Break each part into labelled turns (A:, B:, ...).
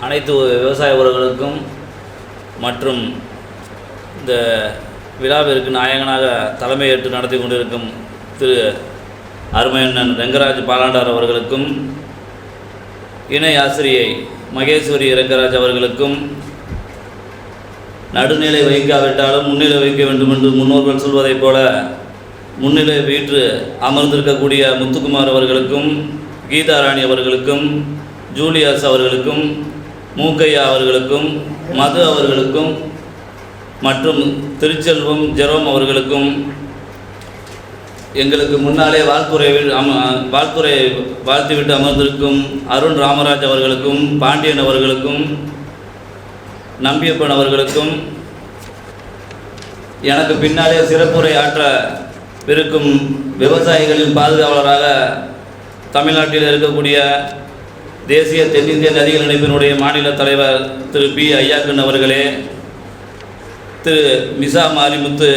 A: அனைத்து விவசாய உறவுகளுக்கும் மற்றும் இந்த விழாவிற்கு நாயகனாக தலைமையேற்று நடத்தி கொண்டிருக்கும் திரு அருமையண்ணன் ரெங்கராஜ் பாலாண்டார் அவர்களுக்கும் இணை ஆசிரியை மகேஸ்வரி ரெங்கராஜ் அவர்களுக்கும் நடுநிலை வைக்காவிட்டாலும் முன்னிலை வைக்க வேண்டும் என்று முன்னோர்கள் சொல்வதைப் போல முன்னிலை வீற்று அமர்ந்திருக்கக்கூடிய முத்துக்குமார் அவர்களுக்கும் கீதாராணி அவர்களுக்கும் ஜூலியாஸ் அவர்களுக்கும் மூக்கையா அவர்களுக்கும் மது அவர்களுக்கும் மற்றும் திருச்செல்வம் ஜெரோம் அவர்களுக்கும் எங்களுக்கு முன்னாலே வாழ்த்துறையில் அம வாழ்த்துறை வாழ்த்துவிட்டு அமர்ந்திருக்கும் அருண் ராமராஜ் அவர்களுக்கும் பாண்டியன் அவர்களுக்கும் நம்பியப்பன் அவர்களுக்கும் எனக்கு பின்னாலே சிறப்புரை ஆற்ற இருக்கும் விவசாயிகளின் பாதுகாவலராக தமிழ்நாட்டில் இருக்கக்கூடிய தேசிய தென்னிந்திய நதிகள் இணைப்பினுடைய மாநில தலைவர் திரு பி ஐயாக்கன் அவர்களே திரு மிசா மாரிமுத்து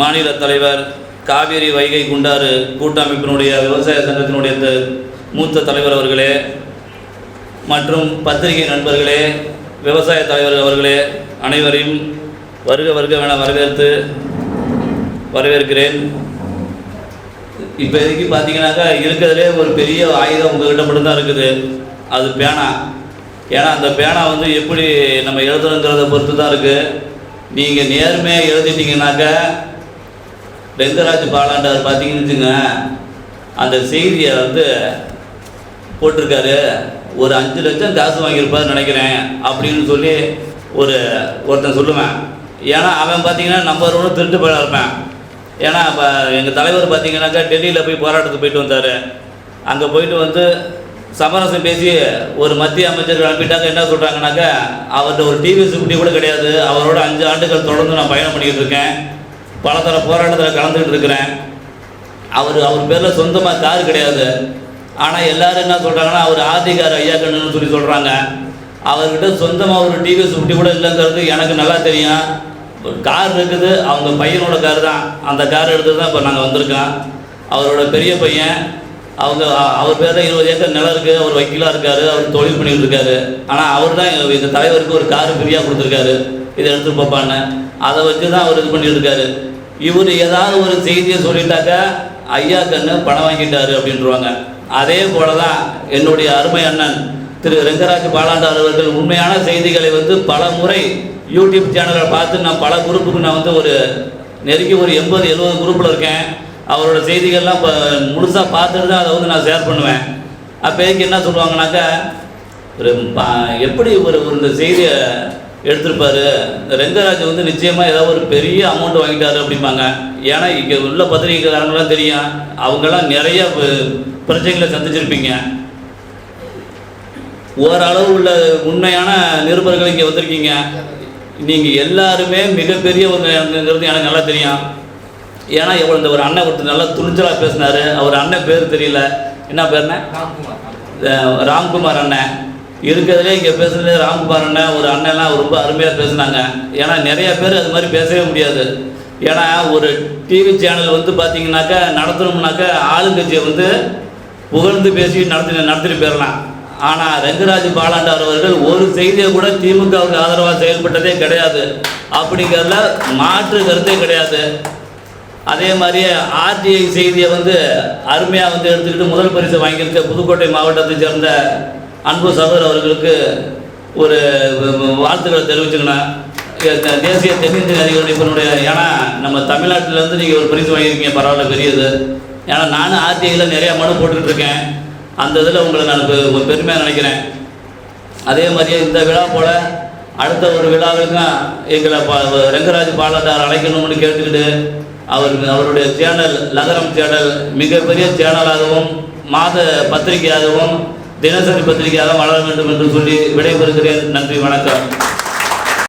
A: மாநில தலைவர் காவேரி வைகை குண்டாறு கூட்டமைப்பினுடைய விவசாய சங்கத்தினுடைய இந்த மூத்த தலைவர் அவர்களே மற்றும் பத்திரிகை நண்பர்களே விவசாய தலைவர் அவர்களே அனைவரையும் வருக வருக என வரவேற்று வரவேற்கிறேன். இப்போதைக்கு பார்த்தீங்கன்னாக்கா இருக்கிறதுலே ஒரு பெரிய ஆயுதம் உங்கள்கிட்ட மட்டும்தான் இருக்குது. அது பேனா. ஏன்னா அந்த பேனா வந்து எப்படி நம்ம எழுதுறோங்கிறத பொறுத்து தான் இருக்குது நீங்கள் நேர்மையாக எழுதிட்டீங்கன்னாக்கா ரெங்கராஜ் பாலாண்டார் பார்த்தீங்கன்னு வச்சுங்க அந்த செய்தியை வந்து போட்டிருக்காரு. ஒரு அஞ்சு லட்சம் காசு வாங்கியிருப்பாருன்னு நினைக்கிறேன் அப்படின்னு சொல்லி ஒரு ஒருத்தன் சொல்லுவேன். ஏன்னா அவன் பார்த்தீங்கன்னா நம்பர் ஒன்று திருட்டு போய் இருப்பேன். ஏன்னா இப்போ எங்கள் தலைவர் பார்த்தீங்கன்னாக்கா டெல்லியில் போய் போராட்டத்துக்கு போயிட்டு வந்தார். அங்கே போயிட்டு வந்து சமரசம் பேசி ஒரு மத்திய அமைச்சர்கள் அனுப்பிட்டாங்க என்ன சொல்கிறாங்கனாக்கா அவர்கிட்ட ஒரு டிவி சுக்குட்டி கூட கிடையாது. அவரோட அஞ்சு ஆண்டுகள் தொடர்ந்து நான் பயணம் பண்ணிக்கிட்டு இருக்கேன். பலதர போராட்டத்தில் கலந்துக்கிட்டு இருக்கிறேன். அவர் அவர் பேரில் சொந்தமாக கார் கிடையாது. ஆனால் எல்லாரும் என்ன சொல்கிறாங்கன்னா அவர் ஆர்டிகார் ஐயா கண்ணுன்னு சொல்லி சொல்கிறாங்க அவர்கிட்ட சொந்தமாக ஒரு டிவிஎஸ் சுட்டி கூட இல்லைங்கிறது எனக்கு நல்லா தெரியும். ஒரு கார் இருக்குது. அவங்க பையனோட கார் தான். அந்த கார் எடுத்து தான் இப்போ நாங்கள் வந்திருக்கோம். அவரோட பெரிய பையன். அவங்க அவர் பேர் தான் இருபது ஏக்கர் நிலம் இருக்குது அவர் வக்கீலாக இருக்கார் அவர் தொழில் பண்ணிகிட்டு இருக்காரு. ஆனால் அவர் தான் இந்த தலைவருக்கு ஒரு கார் ஃப்ரீயாக கொடுத்துருக்காரு. இதை எடுத்துகிட்டு போப்பான்னு. அதை வச்சு தான் அவர் இது பண்ணிகிட்டு இருக்காரு. இவர் ஏதாவது ஒரு செய்தியை சொல்லிட்டாக்கா ஐயா கண்ணு பணம் வாங்கிட்டாரு அப்படின்றவாங்க. அதே போல தான் என்னுடைய அருமை அண்ணன் திரு ரெங்கராஜ் பாலாண்டார் அவர்கள் உண்மையான செய்திகளை வந்து பல முறை யூடியூப் சேனலை பார்த்து நான் பல குரூப்புக்கு நான் வந்து ஒரு நெருங்கி ஒரு எண்பது எழுபது குரூப்பில் இருக்கேன். அவரோட செய்திகள்லாம் இப்போ முழுசாக பார்த்துட்டு தான் அதை வந்து நான் ஷேர் பண்ணுவேன். அப்போ அப்போதைக்கு என்ன சொல்லுவாங்கனாக்கா ஒரு பா- எப்படி ஒரு ஒரு இந்த செய்தியை எடுத்திருப்பார்? இந்த ரெங்கராஜ் வந்து நிச்சயமாக ஏதாவது ஒரு பெரிய அமௌண்ட் வாங்கிட்டாரு அப்படிம்பாங்க. ஏன்னா இங்கே உள்ள பத்திரிகைக்காரங்களாம் தெரியும். அவங்கெல்லாம் நிறைய பிரச்சனைகளை சந்திச்சிருப்பீங்க. ஓரளவு உள்ள உண்மையான நிருபர்கள் இங்கே வந்திருக்கீங்க. நீங்கள் எல்லாருமே மிகப்பெரிய மிகப்பெரியவங்கிறது எனக்கு நல்லா தெரியும். ஏன்னா எவ்வளோ இந்த ஒரு அண்ணன் ஒருத்தர் நல்லா துணிச்சலாக பேசினாரு. அவர் அண்ணன் பேர் தெரியல. என்ன பேர்னே ராம்குமார். அண்ணன். இருக்கிறதுலே இங்கே பேசுகிறதே ராம்குமார் அண்ணன் ஒரு அண்ணன்லாம் ரொம்ப அருமையாக பேசுனாங்க. ஏன்னா நிறைய பேர் அது மாதிரி பேசவே முடியாது. ஏன்னா ஒரு டிவி சேனல் வந்து பார்த்தீங்கன்னாக்கா நடத்தணும்னாக்கா ஆளுங்கட்சியை வந்து புகழ்ந்து பேசி நடத்தி நடத்திட்டு போயிடலாம் ஆனால் ரெங்கராஜ் பாலாண்டார் அவர்கள் ஒரு செய்தியை கூட திமுகவுக்கு ஆதரவாக செயல்பட்டதே கிடையாது. அப்படிங்கிறதுல மாற்று கருத்தே கிடையாது. அதே மாதிரியே ஆர்டிஐ செய்தியை வந்து அருமையாக வந்து எடுத்துக்கிட்டு முதல் பரிசு வாங்கியிருக்க புதுக்கோட்டை மாவட்டத்தை சேர்ந்த அன்பு சகோதர் அவர்களுக்கு ஒரு வாழ்த்துக்களை தெரிவிச்சுக்கணும். தேசிய தென்னிந்திய அதிகாரி இணைப்பினுடைய ஏன்னா நம்ம தமிழ்நாட்டிலேருந்து நீங்கள் ஒரு பரிசு வாங்கியிருக்கீங்க பரவாயில்ல பெரியது. ஏன்னா நானும் ஆர்டிஐயில் நிறையா மனு போட்டுக்கிட்டு இருக்கேன் அந்த இதில் உங்களை நான் பெருமையாக நினைக்கிறேன். அதே மாதிரியே இந்த விழா போல் அடுத்த ஒரு விழாவுக்கும் எங்களை பா ரெங்கராஜ் பாலாட்டார் அழைக்கணும்னு கேட்டுக்கிட்டு அவர் அவருடைய சேனல் நகரம் சேனல் மிகப்பெரிய சேனலாகவும் மாத பத்திரிகையாகவும் தினசரி பத்திரிகையாகவும் வளர வேண்டும் என்று சொல்லி விடைபெறுகிறேன். நன்றி வணக்கம்.